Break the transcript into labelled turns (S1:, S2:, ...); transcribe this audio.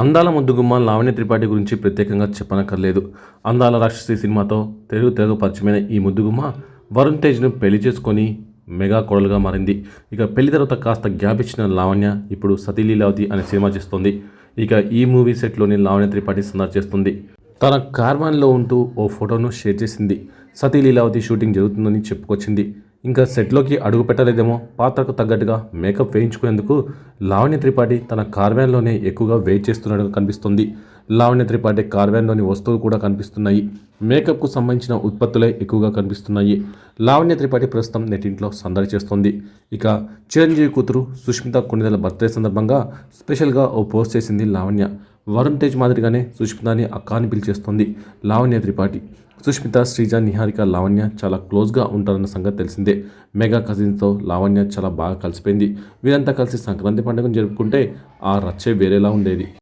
S1: అందాల ముద్దుగుమ్మ లావణ్య త్రిపాఠి గురించి ప్రత్యేకంగా చెప్పనక్కర్లేదు. అందాల రాక్షసి సినిమాతో తెలుగు తెలుగు పరిచయమైన ఈ ముద్దుగుమ్మ వరుణ్ తేజ్ను పెళ్ళి చేసుకొని మెగా కోడలుగా మారింది. ఇక పెళ్ళి తర్వాత కాస్త గ్యాప్ ఇచ్చిన లావణ్య ఇప్పుడు సతీలీలావతి అనే సినిమా చేస్తుంది. ఇక ఈ మూవీ సెట్లోని లావణ్య త్రిపాఠి సందర్ చేస్తుంది. తన కార్వాన్లో ఉంటూ ఓ ఫోటోను షేర్ చేసింది. సతీలీలావతి షూటింగ్ జరుగుతుందని చెప్పుకొచ్చింది. ఇంకా సెట్లోకి అడుగు పెట్టలేదేమో. పాత్రకు తగ్గట్టుగా మేకప్ వేయించుకునేందుకు లావణ్య త్రిపాఠి తన కార్వాన్లోనే ఎక్కువగా వెయిట్ చేస్తున్నట్టుగా కనిపిస్తుంది. లావణ్య త్రిపాఠి కార్వాన్లోని వస్తువులు కూడా కనిపిస్తున్నాయి. మేకప్కు సంబంధించిన ఉత్పత్తులే ఎక్కువగా కనిపిస్తున్నాయి. లావణ్య త్రిపాఠి ప్రస్తుతం నెటింట్లో సందడి చేస్తోంది. ఇక చిరంజీవి కూతురు సుష్మిత కొన్నిదల బర్త్డే సందర్భంగా స్పెషల్గా ఓ పోస్ట్ చేసింది లావణ్య. వరుణ్ తేజ్ మాదిరిగానే సుష్మితని అక్క అని పిలిచేస్తోంది లావణ్య త్రిపాఠి. సుష్మిత శ్రీజ నిహారిక లావణ్య చాలా క్లోజ్గా ఉంటారన్న సంగతి తెలిసిందే. మెగా కజిన్స్తో లావణ్య చాలా బాగా కలిసిపోయింది. వీరంతా కలిసి సంక్రాంతి పండుగను జరుపుకుంటే ఆ రచ్చే వేరేలా ఉండేది.